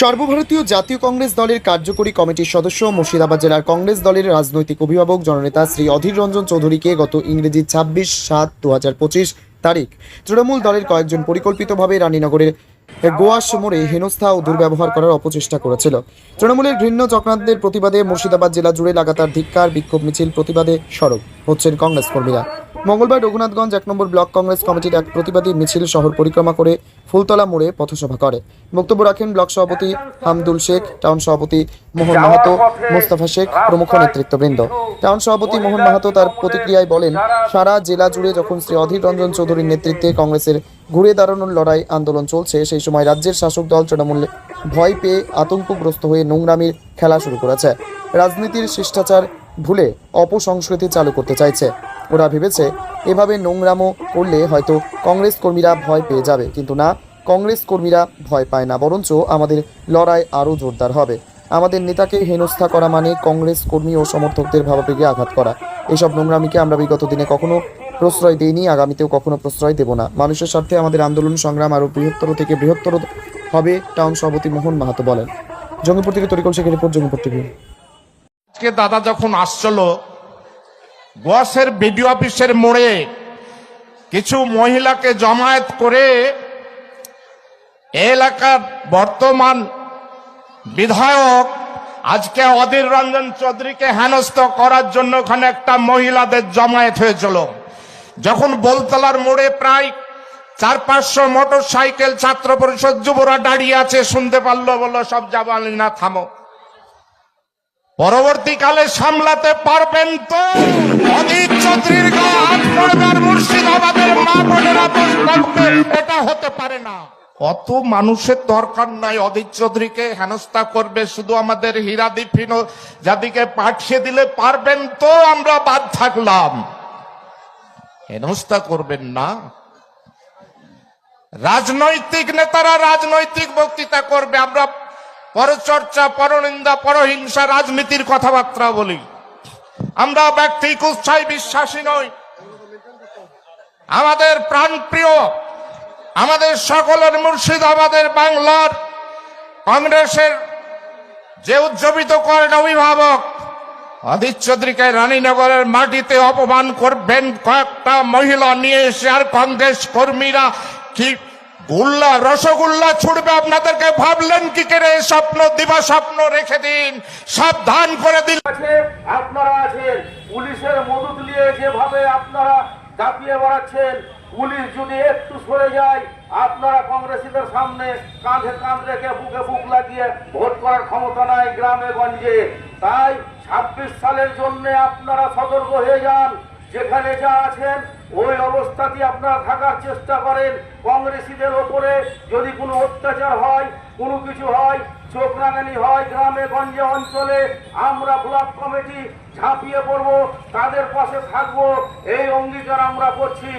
সর্বভারতীয় জাতীয় কংগ্রেস দলের কার্যকরী কমিটির সদস্য মুর্শিদাবাদ জেলার কংগ্রেস দলের রাজনৈতিক অভিভাবক জননেতা শ্রী অধীর রঞ্জন চৌধুরীকে গত ইংরেজি ছাব্বিশ সাত দু তারিখ তৃণমূল দলের কয়েকজন পরিকল্পিতভাবে রানীনগরের গোয়াস মোড়ে হেনস্থা ও দুর্ব্যবহার করার অপচেষ্টা করেছিল। তৃণমূলের ঘৃণ্য চক্রান্তের প্রতিবাদে মুর্শিদাবাদ জেলা জুড়ে লাগাতার ধিক্কার, বিক্ষোভ মিছিল প্রতিবাদে সড়ক হচ্ছেন কংগ্রেস কর্মীরা। মঙ্গলবার রঘুনাথগঞ্জ এক নম্বর ব্লক কংগ্রেস কমিটির এক প্রতিবাদী মিছিল শহর পরিক্রমা করে ফুলতলা মোড়ে পথসভা করে। বক্তব্য রাখেন ব্লক সভাপতি হামদুল শেখ টাউন সভাপতি মোহন মাহাতো মোস্তফা শেখ প্রমুখ নেতৃত্ববৃন্দ। টাউন সভাপতি মোহন মাহাতো তার প্রতিক্রিয়ায় বলেন সারা জেলা জুড়ে যখন শ্রী অধীর রঞ্জন চৌধুরীর নেতৃত্বে কংগ্রেসের ঘুরে দাঁড়ানোর লড়াই আন্দোলন চলছে সেই সময় রাজ্যের শাসক দল তৃণমূল ভয় পেয়ে আতঙ্কগ্রস্ত হয়ে নোংরামির খেলা শুরু করেছে। রাজনীতির শিষ্টাচার ভুলে অপসংস্কৃতি চালু করতে চাইছে। ওরা ভেবেছে, এভাবে নোংরামো করলে হয়তো কংগ্রেস কর্মীরা ভয় পেয়ে যাবে। কিন্তু না, কংগ্রেস কর্মীরা ভয় পায় না, বরঞ্চ আমাদের লড়াই আরও জোরদার হবে। আমাদের নেতাকে হেনস্থা করা মানে কংগ্রেস কর্মী ও সমর্থকদের ভাবাবেগে আঘাত করা। এসব নোংরামিকে আমরা বিগত দিনে কখনো প্রশ্রয় দিইনি, আগামীতেও কখনো প্রশ্রয় দেব না। মানুষের স্বার্থে আমাদের আন্দোলন, সংগ্রাম আরও বৃহত্তর থেকে বৃহত্তর হবে, টাউন সভাপতি মোহন মাহাতো বলেন। জঙ্গিপুর থেকে তরিকল শেখের রিপোর্ট, জঙ্গিপুর টিভি। আজকে দাদা যখন আসছিল গোয়াসের বিডিও অফিসের মোড়ে কিছু মহিলাকে জমায়েত করে এলাকার বর্তমান বিধায়ক আজকে অধীর রঞ্জন চৌধুরীকে হেনস্থ করার জন্য ওখানে একটা মহিলাদের জমায়েত হয়েছিল। যখন বলতলার মোড়ে প্রায় চার পাঁচশো মোটর সাইকেল ছাত্র পরিষদ যুবরা দাঁড়িয়ে আছে, শুনতে পারল, বলল, সব যাবানি না থামো। পরবর্তীকালে সামলাতে পারবেন তো অধীর চৌধুরীর গা মুর্শিদাবাদের মা বোনেরা দোষ এটা হতে পারে না। অত মানুষের দরকার নাই অধীর চৌধুরীকে হেনস্থা করবে, শুধু আমাদের হীরাদি ফিনো যাদিকে পাঠিয়ে দিলে পারবেন তো, আমরা বাদ থাকলাম। হেনস্থা করবেন না। রাজনৈতিক নেতারা রাজনৈতিক বক্তৃতা করবে, আমরা পরচর্চা, পরনিন্দা, পরহিংসা, রাজনীতির কথাবার্তা বলি। আমরা ব্যক্তি উৎসাহী বিশ্বাসী নই। আমাদের প্রাণপ্রিয়, আমাদের সকলের মুর্শিদাবাদের বাংলার কংগ্রেসের যে উজ্জীবিত করেন অভিভাবক অধীর চৌধুরীকে রানীনগরের মাটিতে অপমান করবেন কয়েকটা মহিলা নিয়ে এসে, আর কংগ্রেস কর্মীরা কি গুল্লা, রসগোল্লা ছুড়বে আপনাদেরকে, ভাবলেন কি করে? স্বপ্ন দিবা, স্বপ্ন রেখে দিন। সাবধান করে দিন। আপনারা আছেন। পুলিশের মদত নিয়ে যেভাবে আপনারা দাপিয়ে বেড়াচ্ছেন পুলিশ যদি একটু সরে যায়, আপনারা কংগ্রেসীদের সামনে কাঁধে কাঁধ রেখে বুকে বুক লাগিয়ে ভোট করার ক্ষমতা নাই গ্রামে গঞ্জে। তাই ছাব্বিশ সালের জন্য আপনারা সতর্ক হয়ে যান। যেখানে যা আছেন ওই অবস্থাতে আপনারা থাকার চেষ্টা করেন। কংগ্রেসীদের ওপরে যদি কোনো অত্যাচার হয়, কোনো কিছু হয়, চোখ রাঙানি হয় গ্রামে, গঞ্জে, অঞ্চলে, আমরা ব্লক কমিটি ঝাঁপিয়ে পড়ব, তাদের পাশে থাকব, এই অঙ্গীকার আমরা করছি।